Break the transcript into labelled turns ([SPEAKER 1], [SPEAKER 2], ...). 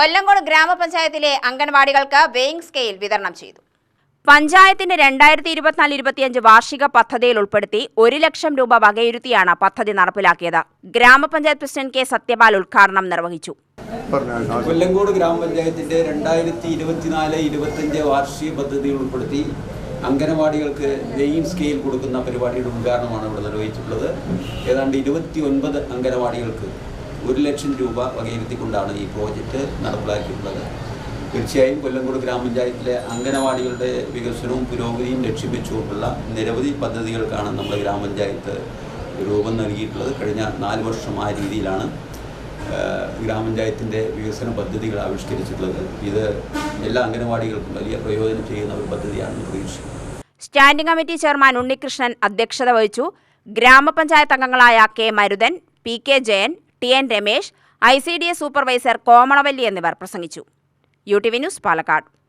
[SPEAKER 1] കൊല്ലങ്കോട് ഗ്രാമപഞ്ചായത്തിലെ അംഗൻവാടികൾക്ക് weighing scale വിതരണം ചെയ്തു. പഞ്ചായത്തിന്റെ രണ്ടായിരത്തി ഇരുപത്തിനാല് ഇരുപത്തിയഞ്ച് വാർഷിക പദ്ധതിയിൽ ഉൾപ്പെടുത്തി ഒരു ലക്ഷം രൂപ വകയിരുത്തിയാണ് പദ്ധതി നടപ്പിലാക്കിയത്. ഗ്രാമപഞ്ചായത്ത് പ്രസിഡന്റ് കെ സത്യപാൽ ഉദ്ഘാടനം നിർവഹിച്ചു.
[SPEAKER 2] കൊല്ലങ്കോട് ഗ്രാമപഞ്ചായത്തിന്റെ രണ്ടായിരത്തി ഇരുപത്തിനാല് ഇരുപത്തഞ്ച് വാർഷിക പദ്ധതിയിൽ ഉൾപ്പെടുത്തി അംഗനവാടികൾക്ക് വെയിൻ സ്കെയിൽ കൊടുക്കുന്ന പരിപാടിയുടെ ഉദ്ഘാടനമാണ് ഇവിടെ നിർവഹിച്ചിട്ടുള്ളത്. ഏതാണ്ട് ഇരുപത്തി ഒൻപത് അംഗനവാടികൾക്ക് ഒരു ലക്ഷം രൂപ വകയിരുത്തിക്കൊണ്ടാണ് ഈ പ്രോജക്റ്റ് നടപ്പിലാക്കിയിട്ടുള്ളത്. തീർച്ചയായും കൊല്ലംകോട് ഗ്രാമപഞ്ചായത്തിലെ അംഗനവാടികളുടെ വികസനവും പുരോഗതിയും ലക്ഷ്യം വെച്ചുകൊണ്ടുള്ള നിരവധി പദ്ധതികൾക്കാണ് നമ്മുടെ ഗ്രാമപഞ്ചായത്ത് രൂപം നൽകിയിട്ടുള്ളത്. കഴിഞ്ഞ നാല് വർഷം ആ രീതിയിലാണ് ഗ്രാമപഞ്ചായത്തിന്റെ വികസന പദ്ധതികൾ ആവിഷ്കരിച്ചിട്ടുള്ളത്. ഇത് എല്ലാ അംഗനവാടികൾക്കും വലിയ പ്രയോജനം ചെയ്യുന്ന ഒരു പദ്ധതിയാണെന്ന് പ്രതീക്ഷിക്കുന്നു.
[SPEAKER 1] സ്റ്റാൻഡിംഗ് കമ്മിറ്റി ചെയർമാൻ ഉണ്ണികൃഷ്ണൻ അധ്യക്ഷത വഹിച്ചു. ഗ്രാമപഞ്ചായത്ത് അംഗങ്ങളായ K. Maruthan P. K. Jayan T N Ramesh I C D S supervisor Komalavalli എന്നിവർ പ്രസംഗിച്ചു. U T V news Palakkad.